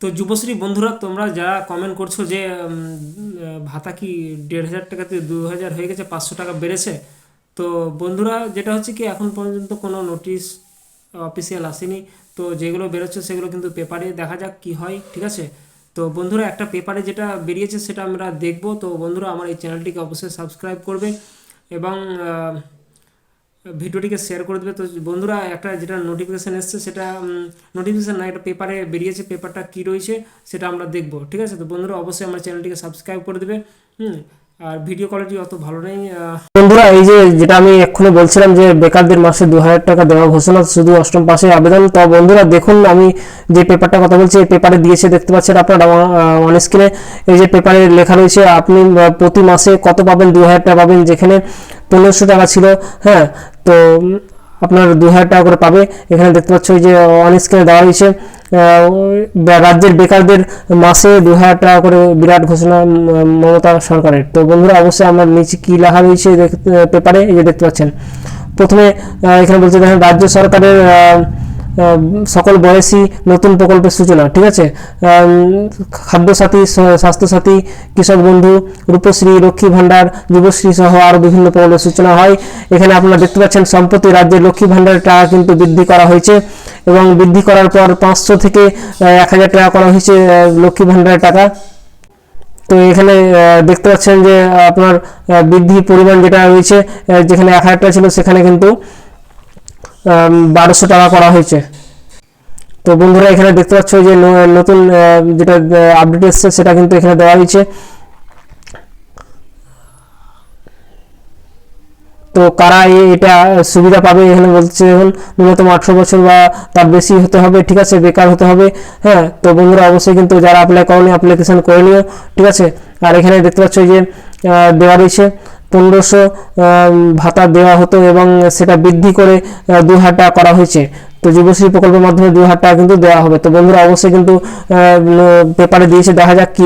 তো যুবশ্রী বন্ধুরা, তোমরা যারা কমেন্ট করছ যে ভাতা কি দেড় হাজার টাকাতে দু হাজার হয়ে গেছে, পাঁচশো টাকা বেড়েছে? তো বন্ধুরা, যেটা হচ্ছে কি, এখন পর্যন্ত কোনো নোটিশ অফিসিয়াল আসেনি। তো যেগুলো বেরোচ্ছে, সেগুলো কিন্তু পেপারে দেখা যাক কি হয়, ঠিক আছে? তো বন্ধুরা, একটা পেপারে যেটা বেরিয়েছে, সেটা আমরা দেখব। তো বন্ধুরা, আমার এই চ্যানেলটিকে অবশ্যই সাবস্ক্রাইব করবে এবং ভিডিওটিকে শেয়ার করে দেবে। তো বন্ধুরা, একটা যেটা নোটিফিকেশান এসছে, সেটা নোটিফিকেশান না একটা পেপারে বেরিয়েছে পেপারটা কী রয়েছে, সেটা আমরা দেখব, ঠিক আছে? তো বন্ধুরা, অবশ্যই আমার চ্যানেলটিকে সাবস্ক্রাইব করে দেবে, হুম? আর ভিডিও কোয়ালিটি অত ভালো নেই বন্ধুরা, এই যে, যেটা আমি এক্ষুনি বলছিলাম যে, বেকারদের মাসে দু হাজার টাকা দেওয়া ঘোষণা, শুধু অষ্টম পাশে আবেদন। তো বন্ধুরা, দেখুন, আমি যে পেপারটা কথা বলছি, এই পেপারে দিয়েছে, দেখতে পাচ্ছেন আপনারা অন স্ক্রিনে এই যে পেপারে লেখা রয়েছে, আপনি প্রতি মাসে কত পাবেন? দু হাজার টাকা পাবেন যেখানে পনেরোশো টাকা ছিল হ্যাঁ তো আপনার দু হাজার টাকা করে পাবে। এখানে দেখতে পাচ্ছ যে অন স্ক্রিনে দেওয়া হয়েছে রাজ্যের বেকারদের মাসে দু হাজার টাকা করে বিরাট ঘোষণা মমতা সরকারের। তো বন্ধুরা, অবশ্যই আমার নিচে কী লেখা রয়েছে পেপারে, এই যে দেখতে পাচ্ছেন। প্রথমে এখানে বলছে, দেখেন, রাজ্য সরকারের সকল বয়সী নতুন প্রকল্পের সূচনা ঠিক আছে? খাদ্যসাথী স্বাস্থ্যসাথী কৃষক বন্ধু রূপশ্রী লক্ষ্মী ভাণ্ডার যুবশ্রী সহ আরও বিভিন্ন প্রকল্পের সূচনা হয়। এখানে আপনারা দেখতে পাচ্ছেন সম্প্রতি রাজ্যের লক্ষ্মী ভাণ্ডারের টাকা কিন্তু বৃদ্ধি করা হয়েছে এবং বৃদ্ধি করার পর পাঁচশো থেকে এক হাজার টাকা করা হয়েছে লক্ষ্মী ভাণ্ডারের টাকা। তো এখানে দেখতে পাচ্ছেন যে আপনার আহ, বৃদ্ধির পরিমাণ যেটা রয়েছে যেখানে এক হাজার টাকা ছিল সেখানে কিন্তু বারোশো টাকা করা হয়েছে। তো বন্ধুরা, এখানে দেখতে পাচ্ছ যে নতুন যেটা আপডেট এসছে, সেটা কিন্তু এখানে দেওয়া হয়েছে। তো কারা এটা সুবিধা পাবে এখানে বলছে এখন ন্যূনতম আঠারো বছর বা তার বেশি হতে হবে, ঠিক আছে, বেকার হতে হবে হ্যাঁ তো বন্ধুরা, অবশ্যই কিন্তু যারা অ্যাপ্লাই করেনি অ্যাপ্লিকেশন করে নিও, ঠিক আছে। আর এখানে দেখতে পাচ্ছ যে দেওয়া রয়েছে পনেরোশো ভাতা দেওয়া হতো এবং সেটা বৃদ্ধি করে দু হাজার টাকা করা হয়েছে। তো যুবশ্রী প্রকল্পের মাধ্যমে দু হাজার টাকা কিন্তু দেওয়া হবে। তো বন্ধুরা, অবশ্যই কিন্তু পেপারে দিয়েছে, দেখা যাক কী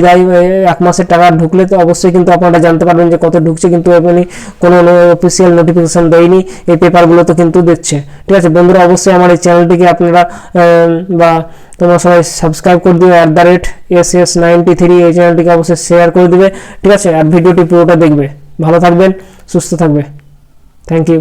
এক মাসের টাকা ঢুকলে তো অবশ্যই কিন্তু আপনারা জানতে পারবেন যে কত ঢুকছে, কিন্তু এমনি কোনো অফিসিয়াল নোটিফিকেশন দেয়নি। এই পেপারগুলো তো কিন্তু দিচ্ছে ঠিক আছে, বন্ধুরা, অবশ্যই আমার এই চ্যানেলটিকে আপনারা বা তোমরা সবাই সাবস্ক্রাইব করে দিও at the rate S S ninety three এই চ্যানেলটিকে অবশ্যই শেয়ার করে দিবে। ঠিক আছে, আর ভিডিওটি পুরোটা দেখবে। ভালো থাকবেন সুস্থ থাকবে থ্যাংক ইউ